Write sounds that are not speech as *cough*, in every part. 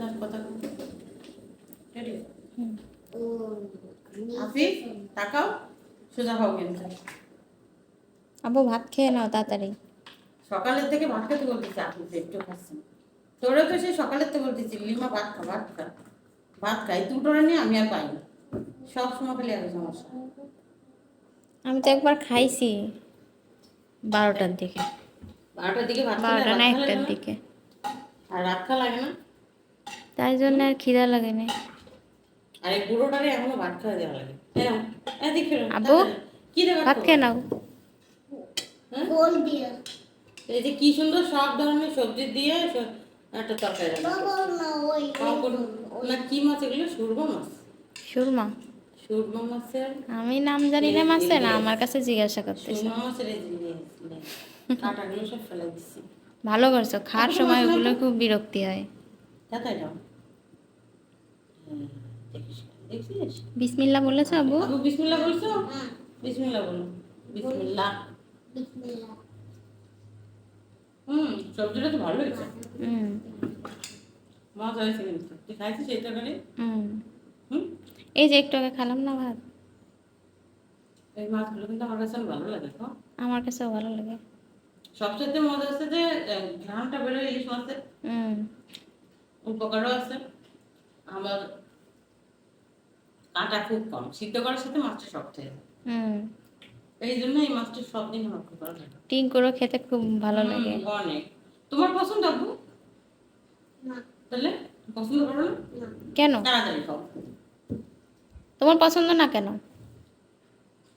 তার কথা। রেডি হুম। হাফিজ তাকাও। সোজা হও কিন্তু। আব্বু ভাত খেয়ে নাও তাড়াতাড়ি। সকালের থেকে ভাত খেতে বলতেছি আপনি তো একটু খাচ্ছেন তোরা তো সেই সকালের থেকে বলতেছি লিমা ভাত খা ভাত খা। ভাত খাই দুটোরা নিয়ে আমি আর পাই না। সব সময় খালি এক সমস্যা। আমি তো একবার খাইছি বারোটার দিকে। বারোটার দিকে ভাত বারোটা না একটার দিকে। আর রাত খা লাগে না। তাই জন্য আর খিদা লাগেনি। আর এই বুড়োটারে এখনও ভাত খাওয়া দেওয়া লাগে রে ভাত খেয়ে নাও। হ্যাঁ? এই যে কি সুন্দর সব ধরনের সবজি দিয়ে একটা তরকারি। না কি মাছ এগুলো? সুরমা মাছ। সুরমা। সুরমা মাছের আমি নাম জানি না মাসে না আমার কাছে জিজ্ঞাসা করতেছে। সুরমা মাছের কাঁটাগুলো সব ফেলে দিচ্ছি ভালো করছ খাওয়ার সময় ওগুলো খুব বিরক্তি হয়। তাতাই দাও হ্যাঁ, দেখিস দেখছিস বিসমিল্লা বলেছ আবু? বিসমিল্লাহ বলছো? বিসমিল্লাহ বলো। বিসমিল্লাহ। হুম সবজিটা তো ভালো হয়েছে। হুম। মজা হয়েছে কিন্তু। তুই খাইছিস এই তরকারি? হুম। হুম? এই যে একটু আগে খেলাম না ভাত। এই মাছগুলো কিন্তু আমার কাছে ভালো লাগে তো আমার কাছেও ভালো লাগে। সবচেয়ে মজা আছে যে ঘ্রাণটা বেরোয় ইলিশ মাছের হুম। উপকারও আছে। আমার কাঁটা খুব কম। সিদ্ধ করার সাথে মাছটা শক্ত হয়ে যায়। এই জন্য এই মাছটা সব দিন আমার খুব ভালো লাগে। টিঙ্কুরও খেতে খুব ভালো লাগে। অনেক। তোমার পছন্দ আব্বু? তাহলে পছন্দ করো না? কেন? তাড়াতাড়ি খাও। তোমার পছন্দ না কেন?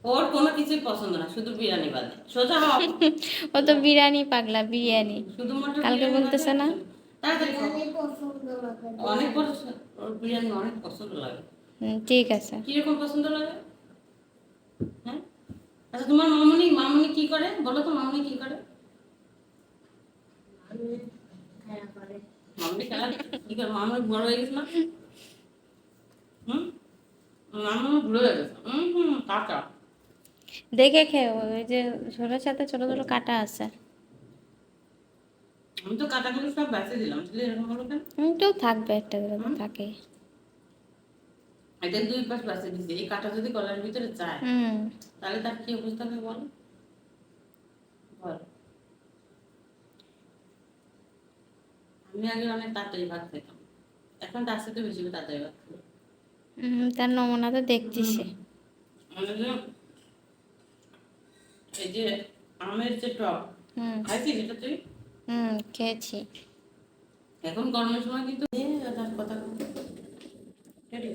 ওর কোনো কিছুই পছন্দ না শুধু বিরিয়ানি বাদে। সোজা *laughs* ও তো বিরিয়ানি পাগলা বিরিয়ানি। শুধুমাত্র কালকে বলতেছে না? তাড়াতাড়ি অনেক পছন্দ বিরিয়ানি অনেক পছন্দ লাগে। ঠিক আছে। কীরকম পছন্দ লাগে? হ্যাঁ? আচ্ছা তোমার মামনি মামনি কি করে? বলো তো মামনি কি করে? মামনি খেলা কি করে? মামনি বড় হয়ে গেছে না? হুম? মামনি বুড়ো গেছে। হুম হুম কাকা দেখে খেয়ে ওই যে ছোটোর সাথে ছোট ছোট কাটা আছে। আমি তো কাটাগুলো সব বেঁচে দিলাম। তাহলে এরকম হলো কেন? একটু থাকবে একটা করে থাকে। এটা দুই পাশ বেঁচে দিচ্ছি এই কাটা যদি গলার ভিতরে যায় তাহলে তার কি অবস্থা হবে বল? বল। আমি আগে অনেক তাড়াতাড়ি ভাত খেতাম। এখন তার সাথে বেশি তাড়াতাড়ি ভাত তার নমুনা তো দেখতেছি যে এই যে আমের যে টক হুম। খাইছিস এটা তুই? হুম খেয়েছি। এখন গরমের সময় কিন্তু তার কথা রেডি?